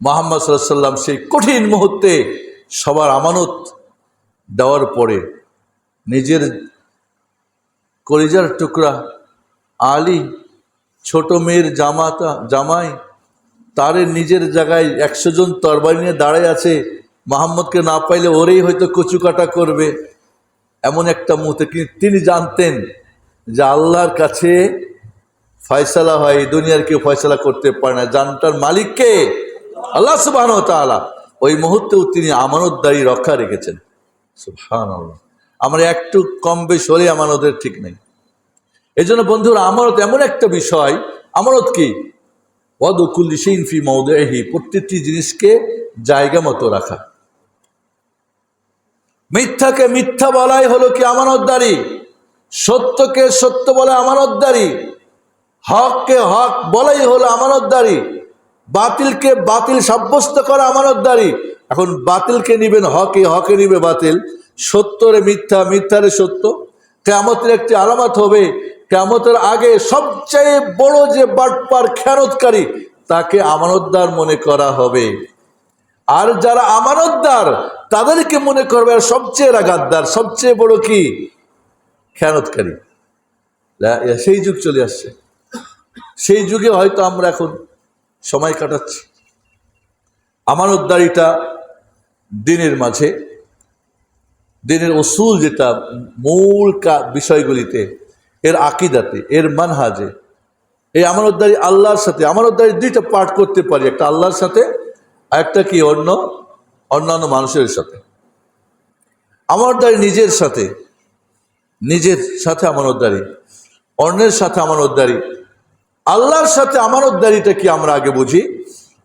মোহাম্মদ সাল্লাম সেই কঠিন মুহূর্তে সবার আমানত দেওয়ার পরে নিজের কলিজার টুকরা আলী, ছোট মেয়ের জামাতা, জামাই, তারে নিজের জায়গায় একশো জন তরবারি নিয়ে দাঁড়ায় আছে, মোহাম্মদকে না পাইলে ওরেই হয়তো কচুকাটা করবে। এমন একটা মুহূর্তে কিন্তু তিনি জানতেন যে আল্লাহর কাছে ফয়সালা হয় দুনিয়ার কেউ ফয়সালা করতে পারে না। জানটার মালিককে আল্লাহ সুবাহ ওই মুহূর্তেও তিনি আমানতদারি রক্ষা রেখেছেন। আমরা একটু কম বেশ হলে আমানতের ঠিক নেই। এই জন্য বন্ধুরা, আমানত এমন একটা বিষয়, আমানত কি? ওয়াদুকুল্লি মৌদেহি প্রত্যেকটি জিনিসকে জায়গা মতো রাখা। মিথ্যাকে মিথ্যা বলাই হলো কি আমানতদারি? সত্যকে সত্য বলা আমানতদারি? হককে হক বলাই হলো আমানতদারি? বাতিলকে বাতিল সাব্যস্ত করা আমানতদারি এখন বাতিলকে নিবেন হকে হকে নিবে বাতিল। সত্যরে মিথ্যা, মিথ্যারে সত্য। কেমতের একটি আলামত হবে। কেমতের আগে সবচেয়ে বড় যে বাটপার খেরতকারী, তাকে আমানতদার মনে করা হবে। আর যারা আমানতদার, তাদেরকে মনে করবে আর সবচেয়ে রাগাতদার সবচেয়ে বড় কি? খেয়ানতকারী সেই যুগ চলে আসছে। সেই যুগে হয়তো আমরা এখন সময় কাটাচ্ছি। আমানতদারিটা দিনের মাঝে, দিনের অসুল যেটা মূল বিষয়গুলিতে, এর আকিদাতে, এর মানহাজে, এই আমানতদারি আল্লাহর সাথে, আমানতদারি দুইটা পাঠ করতে পারি, একটা আল্লাহর সাথে আর একটা কি অন্য, অন্যান্য মানুষের সাথে। আমানতদারি নিজের সাথে নিজের সাথে আমানতদারি, অন্যের সাথে আমানতদারি আল্লাহর সাথে আমানতদারিটা কি আমরা আগে বুঝি?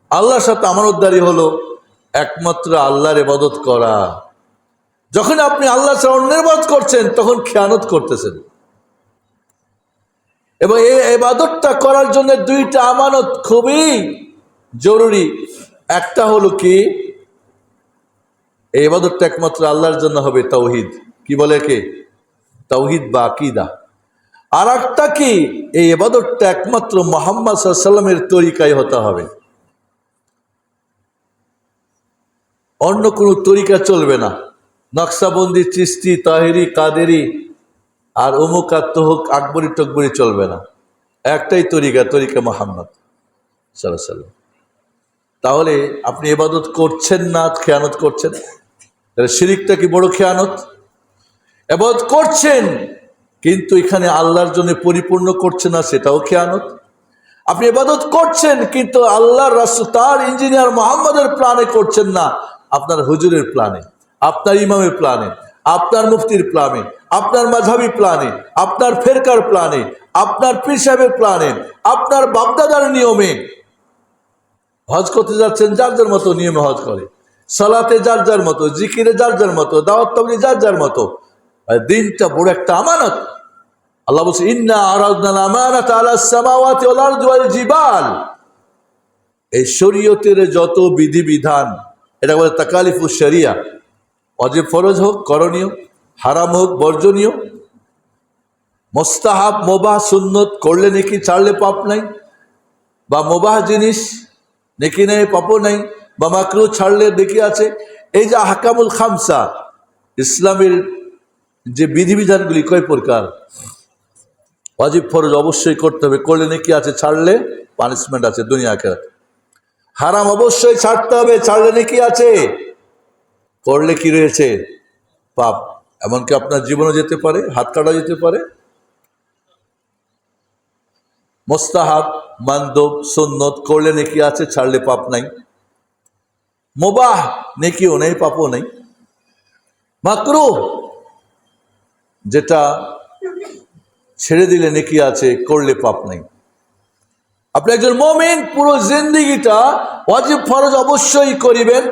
আল্লাহর সাথে আমানতদারি হলো একমাত্র আল্লাহর এবাদত করা। যখন আপনি আল্লাহ ছাড়া অন্যের বাদ করছেন, তখন খেয়ানত করতেছেন। এবং এই এবাদতটা করার জন্য দুইটা আমানত খুবই জরুরি। একটা হলো কি? এই এবাদতটা একমাত্র আল্লাহর জন্য হবে তৌহিদ। কি বলে কে তৌহিদ বা আকিদা। আর একটা কি? এই এবাদতটা একমাত্র মোহাম্মদ সাল্লামের তরিকায় হতে হবে। অন্য কোনো তরিকা চলবে না। নকশাবন্দি চিস্তি তাহেরি, কাদেরি আর অমুক আত্মহক আকবরি টকবরি চলবে না। একটাই তরিকা তরিকা মোহাম্মদ সাল্লাম তাহলে আপনি এবাদত করছেন না, খেয়ানত করছেন? তাহলে শিরিকটা কি বড় খেয়ানত? এবাদত করছেন কিন্তু এখানে আল্লাহর জন্য পরিপূর্ণ করছে না, সেটাও খেয়ানত। আপনি এবাদত করছেন, কিন্তু আল্লাহর রাসূল, তার ইঞ্জিনিয়ার মোহাম্মদের প্ল্যানে করছেন না। আপনার হুজুরের প্ল্যানে, আপনার ইমামের প্ল্যানে, আপনার মুফতির প্ল্যানে, আপনার মাঝাবি প্ল্যানে, আপনার ফেরকার প্ল্যানে, আপনার পীর সাহেবের আপনার বাপদাদার নিয়মে। হজ করতে যাচ্ছেন, যার যার মতো নিয়মে হজ করে। সালাতে যার যার মতো, জিকিরে যার যার মতো দাওয়াত যার যার মতো। দিনটা বড় একটা আমানত। আল্লাহ বলছে, ইন্না আরাদনাল আমানাত আলা সামাওয়াতি ওয়াল আরদি ওয়াল জিবাল। এই শরীয়তের যত বিধিবিধান, এটা বলে তাকালিফু শরিয়া। অজেব ফরজ হোক, করণীয়, হারাম হোক, বর্জনীয়। মোস্তাহাব, মোবাহ, সুন্নত, করলে নাকি, ছাড়লে পাপ নাই। বা মোবাহ জিনিস, নেকি নেই, পাপও নাই। বা মাকরু ছাড়লে দেখি আছে। এই যে হাকামুল খামসা, ইসলামের যে বিধিবিধানগুলি কয় প্রকার? ওয়াজিব ফরজ অবশ্যই করতে হবে। করলে নাকি আছে? ছাড়লে পানিশমেন্ট আছে দুনিয়াকে। হারাম অবশ্যই ছাড়তে হবে। ছাড়লে নাকি আছে? করলে কি রয়েছে? পাপ। এমনকি আপনার জীবনে যেতে পারে, হাত কাটা যেতে পারে। মোস্তাহাব, মান্দব, সুন্নত, করলে নেকি আছে? ছাড়লে পাপ নাই। মোবাহ, নেকিও নেই, পাপও নেই। মাকরু যেটা ছেড়ে দিলে নেকি আছে, করলে পাপ নেই। আপনি একজন মমিন, পুরো জিন্দিগিটা ওয়াজিব ফরজ অবশ্যই করিবেন,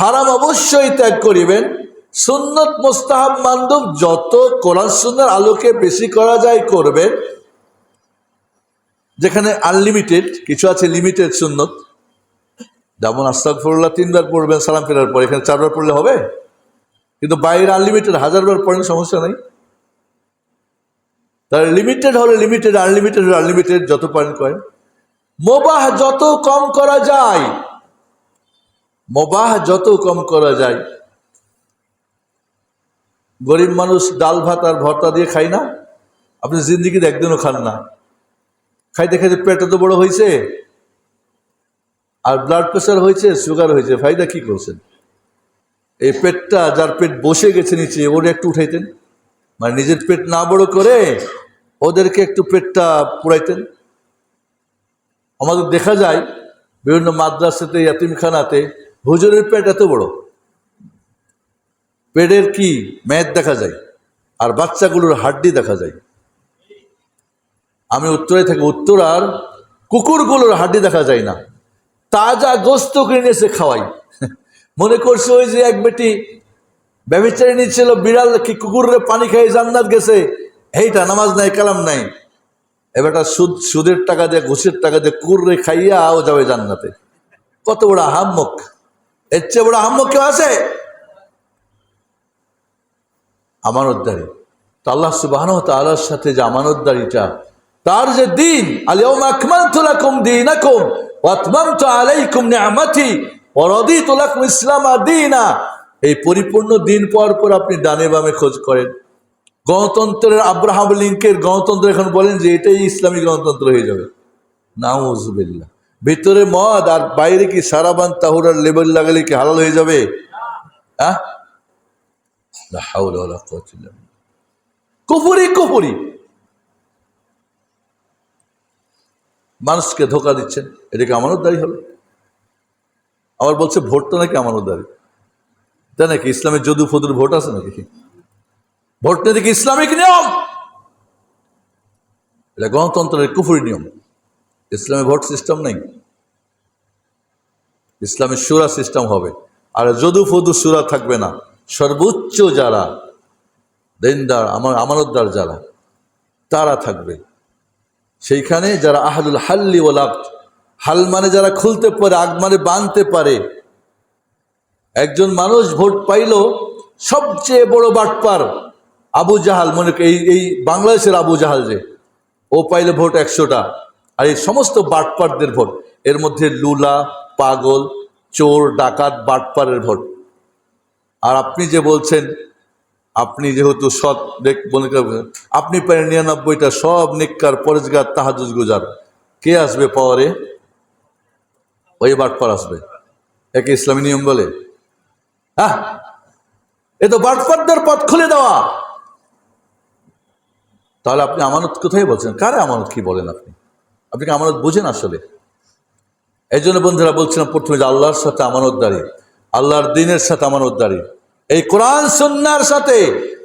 হারাম অবশ্যই ত্যাগ করিবেন। সুন্নত মোস্তাহাব মান্দব যত কোরআন সুন্নার আলোকে বেশি করা যায় করবেন, যেখানে আনলিমিটেড কিছু আছে লিমিটেড সুন্নত। যেমন আস্তাকফরুল্লাহ তিনবার পড়বেন, সালাম ফেরার পর, এখানে চারবার পড়লে হবে? কিন্তু বাইরে আনলিমিটেড হাজারবার পড়েন, সমস্যা নেই। তাহলে লিমিটেড হলে লিমিটেড আনলিমিটেড হলে আনলিমিটেড যত পারেন করেন মোবাহ যত কম করা যায়। মোবাহ যত কম করা যায়। গরিব মানুষ ডাল, ভাত আর ভর্তা দিয়ে খায় না। আপনি জিন্দিগিতে একদিনও খান না। খাইতে খাইতে পেট তো বড় হয়েছে আর ব্লাড প্রেশার হয়েছে সুগার হয়েছে ফায়দা কি করছেন? এই পেটটা যার পেট বসে গেছে নিচে, ওর একটু উঠাইতেন। মানে নিজের পেট না বড় করে ওদেরকে একটু পেটটা পুরাইতেন আমাদের দেখা যায়, বিভিন্ন মাদ্রাসাতে, ইয়াতিমখানাতে হুজুরের পেট এত বড়। পেটের কি ম্যাদ দেখা যায়, আর বাচ্চাগুলোর হাড্ডি দেখা যায়। আমি উত্তরে থাকি উত্তরার কুকুরগুলোর হাড্ডি দেখা যায় না। তাজা গোস্ত কিনে এসে খাওয়াই। মনে করছে ওই যে এক বেটি ব্যবচারী নিচ্ছিল বিড়াল কি কুকুরের পানি খেয়ে জান্নাত গেছে এইটা নামাজ নাই, কালাম নাই। এবারটা সুদ সুদের টাকা দিয়ে, ঘুষের টাকা দিয়ে কুকুরে খাইয়া ও যাবে জান্নাতে। কত বড় হাম্মক এর চেয়ে বড় হাম্মক কেউ আছে? আমানতদারি। তো আল্লাহ সুবাহ তালার সাথে যে আমানতদারিটা, তার যে দিন আলিয়ম আকমান্তু লাকুম দীনাকুম ওয়া আতমামতু আলাইকুম নি'মাতি ওয়া রাদিতু লাকুম ইসলাম দীনা। এই পরিপূর্ণ দিন পর পর আপনি ডানে বামে খোঁজ করেন। গণতন্ত্রের আব্রাহাম লিঙ্কের গণতন্ত্র এখন বলেন যে এটাই ইসলামী গণতন্ত্র হয়ে যাবে। নাউজুবিল্লাহ। ভিতরে মদ আর বাইরে কি সারাবান তাহুরার লেবেল লাগালে কি হালাল হয়ে যাবে। কুফরি কুফরি। মানুষকে ধোকা দিচ্ছেন এটাকে আমানতদারি হবে? আবার বলছে ভোটটা নাকি আমানতদারি তাই নাকি ইসলামের যদু ফদুর ভোট আছে নাকি? ভোট নিয়ে দেখি ইসলামিক নিয়ম। এটা গণতন্ত্রের কুফুরি নিয়ম। ইসলামে ভোট সিস্টেম নেই। ইসলামের সুরা সিস্টেম হবে। আর যদু ফদু সুরা থাকবে না। সর্বোচ্চ যারা, দেনদার আমার আমানতদার যারা, তারা থাকবে। সেইখানে যারা আহাদুল হাল্লি আক্ত হাল মানে যারা খুলতে পারে, আগ মানে বাঁধতে পারে। একজন মানুষ ভোট পাইল, সবচেয়ে বড় বাটপার। আবু জাহাল, মনে এই এই বাংলাদেশের আবু জাহাল যে, ও পাইলে ভোট একশোটা, আর এই সমস্ত বাটপারদের ভোট, এর মধ্যে লুলা, পাগল, চোর, ডাকাত, বাটপারের ভোট। আর আপনি যে বলছেন, আপনি যেহেতু সৎ মনে করেন আপনি পারেন নিরানব্বইটা সব নিকার পরেজগার, তাহাজুজ গুজার। কে আসবে পাওয়ারে? ওই বাটপার আসবে। একে ইসলামী নিয়ম বলে। হ্যাঁ? এ তো বাটপারদের পথ খুলে দেওয়া। তাহলে আপনি আমানত কোথায় বলছেন? কারে আমানত কি বলেন আপনি? আপনি কি আমানত বুঝেন আসলে? এই জন্য বন্ধুরা বলছিলাম প্রথমে যে আল্লাহর সাথে আমানতদারি, আল্লাহর দিনের সাথে আমানতদারি। এই কোরআন সন্ন্যার সাথে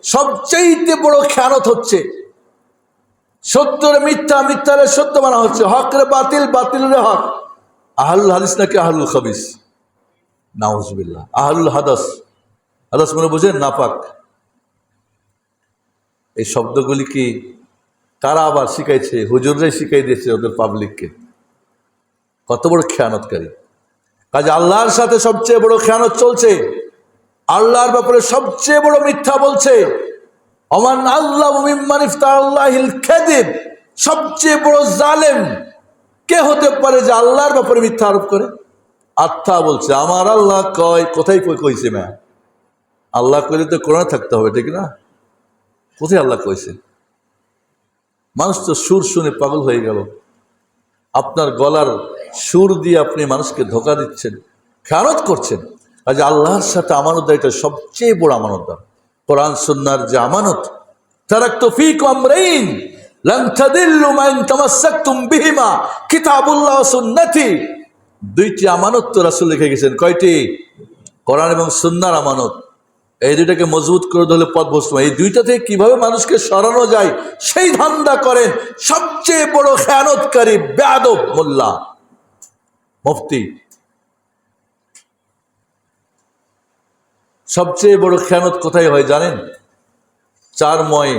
সবচেয়ে বড় খেয়ানত হচ্ছে, সত্যরে মিথ্যা, মিথ্যারে সত্য মানা হচ্ছে হকরে বাতিল বাতিলের হক। আহলুল হাদিস নাকি আহলুল খাবিস? নাউজবিল্লাহ। আহলুল হাদাস। হাদাস মনে বুঝেন নাপাক। এই শব্দগুলি কি কারা আবার শিখাইছে, হুজুররাই শিখাই দিয়েছে ওদের পাবলিককে কত বড় খেয়ানতকারী। কাজে আল্লাহর সাথে সবচেয়ে বড় খেয়ানত চলছে, আল্লাহর ব্যাপারে সবচেয়ে বড় মিথ্যা বলছে অমান আল্লাহ আল্লাহিল খেদিব সবচেয়ে বড় জালেম কে হতে পারে যে আল্লাহর ব্যাপারে মিথ্যা আরোপ করে? আত্মা বলছে, আমার আল্লাহ কয় কোথায় কই কইছে ম্যা? আল্লাহ কইলে তো কোরআন থাকতে হবে, ঠিক না? কোথায় আল্লাহ কইছে? মানুষ তো সুর শুনে পাগল হয়ে গেল। আপনার গলার সুর দিয়ে আপনি মানুষকে ধোকা দিচ্ছেন, খেয়ানত করছেন। আজ আল্লাহর সাথে আমানত এটা সবচেয়ে বড় আমানতদার কোরআন, সুন্নার যে আমানত মান তামাসসাকতুম বিহিমা, কিতাবুল্লাহ ওয়া সুন্নতি। দুইটি আমানত তো রাসূল লিখে গেছেন। কয়টি? কোরআন এবং সুন্নার আমানত। এই দুইটাকে মজবুত করে ধরলে পথ বস্তু এই দুইটা থেকে কীভাবে মানুষকে সরানো যায়, সেই ধান্দা করেন সবচেয়ে বড় খেয়ানতকারী বেয়াদব মোল্লা, মুফতি। সবচেয়ে বড় খেয়ানত কোথায় হয় জানেন? চার ময়ে,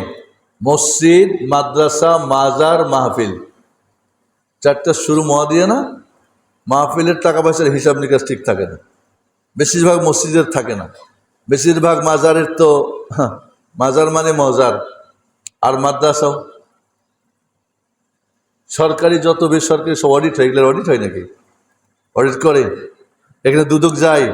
মসজিদ, মাদ্রাসা, মাজার, মাহফিল। চারটা শুরু মহা দিয়ে না, মাহফিলের টাকা পয়সার হিসাব নিকাশ ঠিক থাকে না। বেশিরভাগ মসজিদের থাকে না। বেশিরভাগ মাজারের তো হ্যাঁ, মাজার মানে মজার। আর মাদ্রাসাও। সরকারি যত বেসরকারি সব অডিট হয় এগুলোর অডিট হয় নাকি? অডিট করে। এখানে দুদক যায়।